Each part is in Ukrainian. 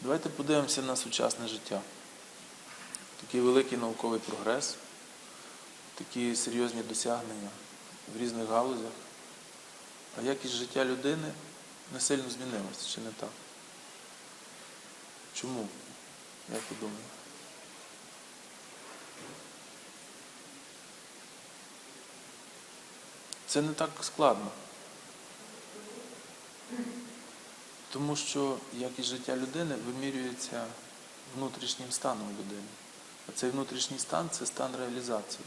Давайте подивимося на сучасне життя. Такий великий науковий прогрес, такі серйозні досягнення в різних галузях. А якість життя людини не сильно змінилася, чи не так? Чому? Як ви думаєте? Це не так складно. Тому що якість життя людини вимірюється внутрішнім станом людини. А цей внутрішній стан це стан реалізації.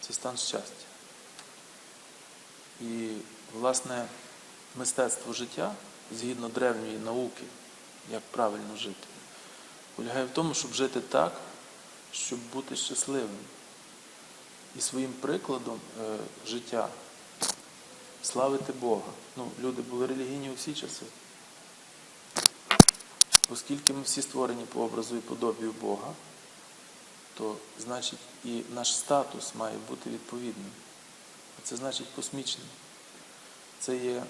Це стан щастя. І, власне, мистецтво життя, згідно древньої науки, як правильно жити, полягає в тому, щоб жити так, щоб бути щасливим. І своїм прикладом е, життя славити Бога. Ну, люди були релігійні у всі часи. Оскільки ми всі створені по образу і подобію Бога, то значить і наш статус має бути відповідним. А це значить космічний. Це є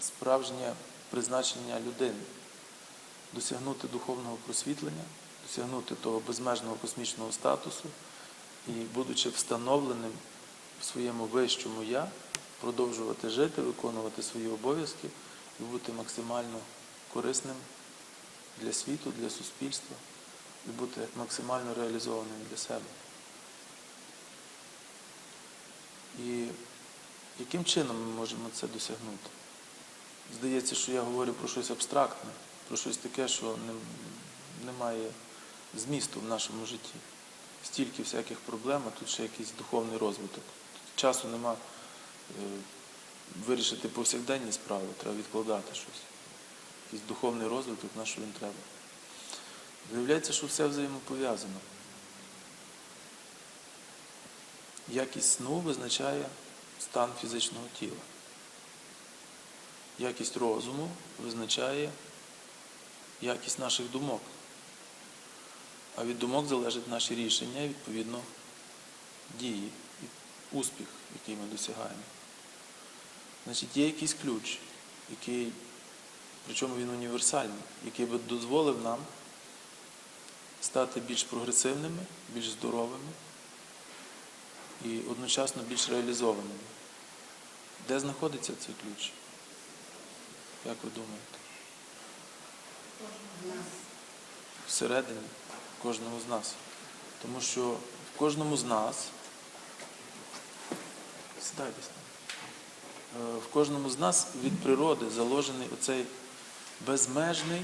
справжнє призначення людини досягнути духовного просвітлення, досягнути того безмежного космічного статусу і, будучи встановленим в своєму вищому я, продовжувати жити, виконувати свої обов'язки і бути максимально корисним для світу, для суспільства і бути максимально реалізованим для себе. І яким чином ми можемо це досягнути? Здається, що я говорю про щось абстрактне, про щось таке, що не, немає змісту в нашому житті. Стільки всяких проблем, а тут ще якийсь духовний розвиток. Тут часу нема вирішити повсякденні справи, треба відкладати щось. Якийсь духовний розвиток, на що він треба. Виявляється, що все взаємопов'язано. Якість сну визначає стан фізичного тіла. Якість розуму визначає якість наших думок. А від думок залежать наші рішення відповідно, дії, і успіх, який ми досягаємо. Значить, є якийсь ключ, який, причому він універсальний, який би дозволив нам стати більш прогресивними, більш здоровими і одночасно більш реалізованими. Де знаходиться цей ключ? Як ви думаєте? Всередині кожного з нас. Тому що в кожному з нас, сідайте, Е, в кожному з нас від природи заложений оцей безмежний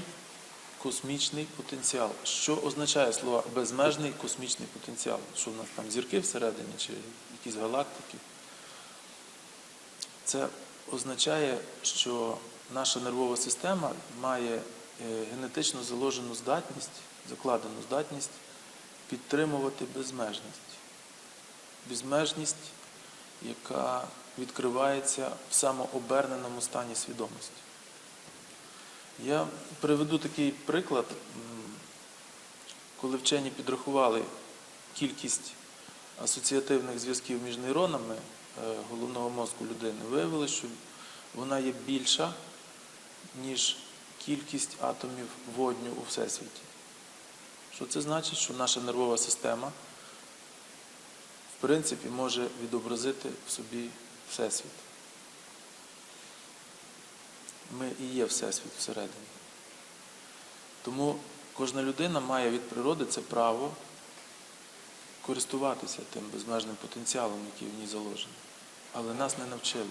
космічний потенціал. Що означає слово безмежний космічний потенціал? Що в нас там зірки всередині чи якісь галактики? Це означає, що наша нервова система має е, генетично заложену здатність, закладену здатність підтримувати безмежність. Безмежність, яка відкривається в самооберненому стані свідомості. Я приведу такий приклад, коли вчені підрахували кількість асоціативних зв'язків між нейронами е, головного мозку людини, виявилося, що вона є більша, ніж кількість атомів водню у Всесвіті. Що це значить? Що наша нервова система, в принципі, може відобразити в собі Всесвіт. Ми і є Всесвіт всередині. Тому кожна людина має від природи це право користуватися тим безмежним потенціалом, який в ній заложений. Але нас не навчили.